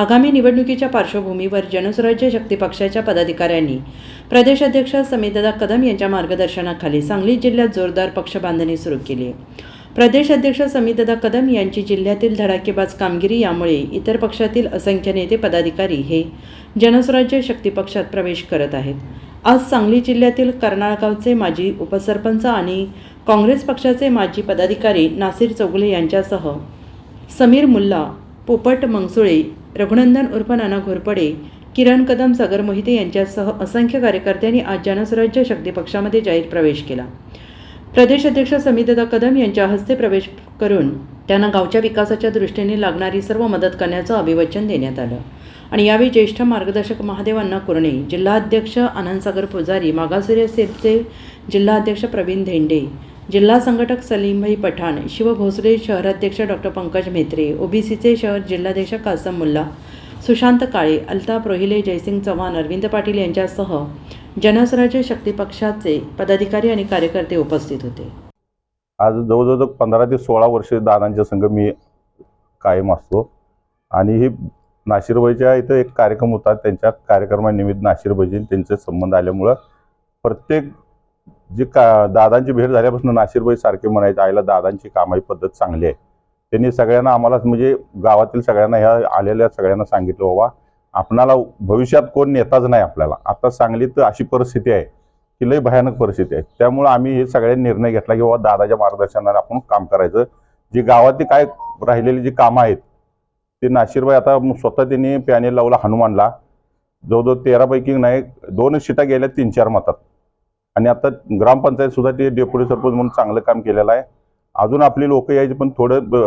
आगामी निवडणुकीच्या पार्श्वभूमीवर जनस्वराज्य शक्ती पक्षाच्या पदाधिकाऱ्यांनी प्रदेशाध्यक्ष समितदा कदम यांच्या मार्गदर्शनाखाली सांगली जिल्ह्यात जोरदार पक्ष बांधणी सुरू केली. आहे प्रदेशाध्यक्ष समितदा कदम यांची जिल्ह्यातील धडाकेबाज कामगिरी यामुळे इतर पक्षातील असंख्य नेते पदाधिकारी हे जनस्वराज्य शक्ती पक्षात प्रवेश करत आहेत. आज सांगली जिल्ह्यातील कर्नाळगावचे माजी उपसरपंच आणि काँग्रेस पक्षाचे माजी पदाधिकारी नासिर चौगुले यांच्यासह समीर मुल्ला पोपट मंगसुळे रघुनंदन उर्फ नाना घोरपडे किरण कदम सागर मोहिते यांच्यासह असंख्य कार्यकर्त्यांनी आज जनस्वराज्य शक्ती पक्षामध्ये जाहीर प्रवेश केला. प्रदेश अध्यक्ष समितदा कदम यांच्या हस्ते प्रवेश करून त्यांना गावच्या विकासाच्या दृष्टीने लागणारी सर्व मदत करण्याचं अभिवचन देण्यात आलं. आणि यावेळी ज्येष्ठ मार्गदर्शक महादेव अण्णा कुरणे जिल्हाध्यक्ष आनंदसागर पुजारी मागासवर्य सेलचे जिल्हाध्यक्ष प्रवीण धेंडे जिल्हा संघटक सलीमभाई पठाण शिव भोसले शहराध्यक्ष डॉक्टर पंकज म्हेत्रे ओबीसीचे शहर जिल्हाध्यक्ष कासम मुल्ला सुशांत काळे अल्ताफ रोहिले जयसिंग चव्हाण अरविंद पाटील यांच्यासह जनस्वराज्य शक्ती पक्षाचे पदाधिकारी आणि कार्यकर्ते उपस्थित होते. आज जवळजवळ पंधरा ते सोळा वर्ष दादांच्या संघ मी कायम असतो. आणि ही नाशिरबाईच्या इथं एक कार्यक्रम होता. त्यांच्या कार्यक्रमानिमित्त नाशिरबाईजी त्यांचे संबंध आल्यामुळं प्रत्येक जी का दादांची भेट झाल्यापासून नाशिरबाई सारखे म्हणायचे आईला दादांची कामाची पद्धत चांगली आहे. त्यांनी सगळ्यांना आम्हाला म्हणजे गावातील सगळ्यांना ह्या आलेल्या सगळ्यांना सांगितलं बाबा आपणाला भविष्यात कोण नेताच नाही आपल्याला. आता सांगलीत अशी परिस्थिती आहे की लई भयानक परिस्थिती आहे. त्यामुळं आम्ही हे सगळ्यांनी निर्णय घेतला की बाबा दादाच्या मार्गदर्शनाने आपण काम करायचं. जी गावातली काय राहिलेली जी कामं आहेत ते नाशिरबाई आता स्वतः त्यांनी पॅनेल लावला हनुमानला. जवळजवळ तेरापैकी नाही दोन शिटा गेल्या तीन चार मतात. आणि आता ग्रामपंचायत सुद्धा ते डेप्युटी सरपंच म्हणून चांगलं काम केलेलं आहे. अजून आपली लोक यायची पण थोडं ब-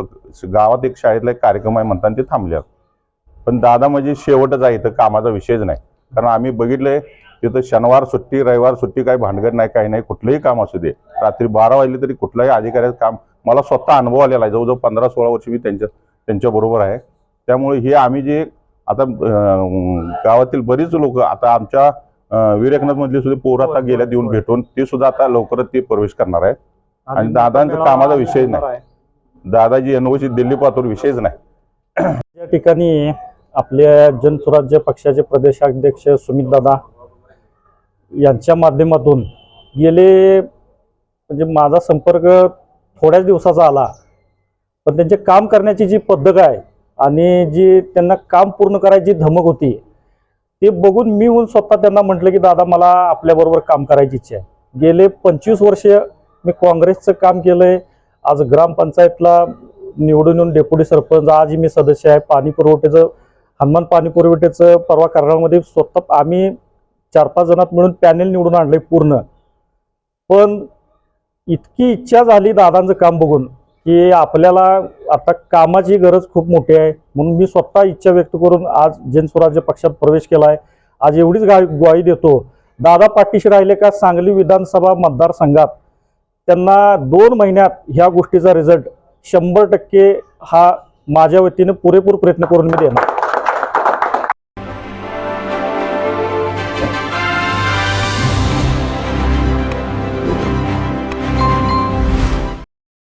गावात एक शाळेतला एक कार्यक्रम आहे म्हणताना ते थांबले पण दादा म्हणजे शेवटच आहे इथं कामाचा विषयच नाही. कारण आम्ही बघितलंय तिथं शनिवार सुट्टी रविवार सुट्टी काही भानगड नाही काही नाही कुठलंही काम असू दे. रात्री बारा वाजले तरी कुठलंही अधिकाऱ्याचं काम मला स्वतः अनुभव आलेला आहे. जवळजवळ पंधरा सोळा वर्ष मी त्यांच्या त्यांच्याबरोबर आहे. त्यामुळे हे आम्ही जे आता गावातील बरीच लोक आता आमच्या वीर मधले सुद्धा पोरं आता गेल्यात येऊन भेटून. ते सुद्धा आता लवकरच ते प्रवेश करणार आहेत. आणि दादांचा कामाचा विषय नाही. दादाजी एनओसी दिल्ली पातूर विषयच नाही. या ठिकाणी आपल्या जनस्वराज्य पक्षाचे प्रदेशाध्यक्ष सुमित दादा यांच्या माध्यमातून गेले म्हणजे माझा संपर्क थोड्याच दिवसाचा आला पण त्यांचे काम करण्याची जी पद्धत आहे आणि जी त्यांना काम पूर्ण करायची धमक होती ते बघून मी होऊन स्वतः त्यांना म्हटलं की दादा मला आपल्याबरोबर काम करायची इच्छा आहे. गेले पंचवीस वर्ष मी काँग्रेसचं काम केलं आहे आज ग्रामपंचायतला निवडून येऊन डेप्युटी सरपंच आज मी सदस्य आहे. पाणी पुरवठ्याचं हनुमान पाणी पुरवठ्याचं परवा करण्यामध्ये स्वतः आम्ही चार पाच जणात मिळून पॅनेल निवडून आणलं पूर्ण. पण इतकी इच्छा झाली दादांचं काम बघून. की आपल्याला आता कामाची गरज खूप मोठी आहे. म्हणून मी स्वतः इच्छा व्यक्त करून आज जनस्वराज्य पक्षात प्रवेश केला आहे आज एवढीच गा ग्वाही देतो. दादा पाठीशी राहिले का सांगली विधानसभा मतदारसंघात? त्यांना दोन महिन्यात ह्या गोष्टीचा रिझल्ट शंभर टक्के हा माझ्या वतीने पुरेपूर प्रयत्न करून मी देणार.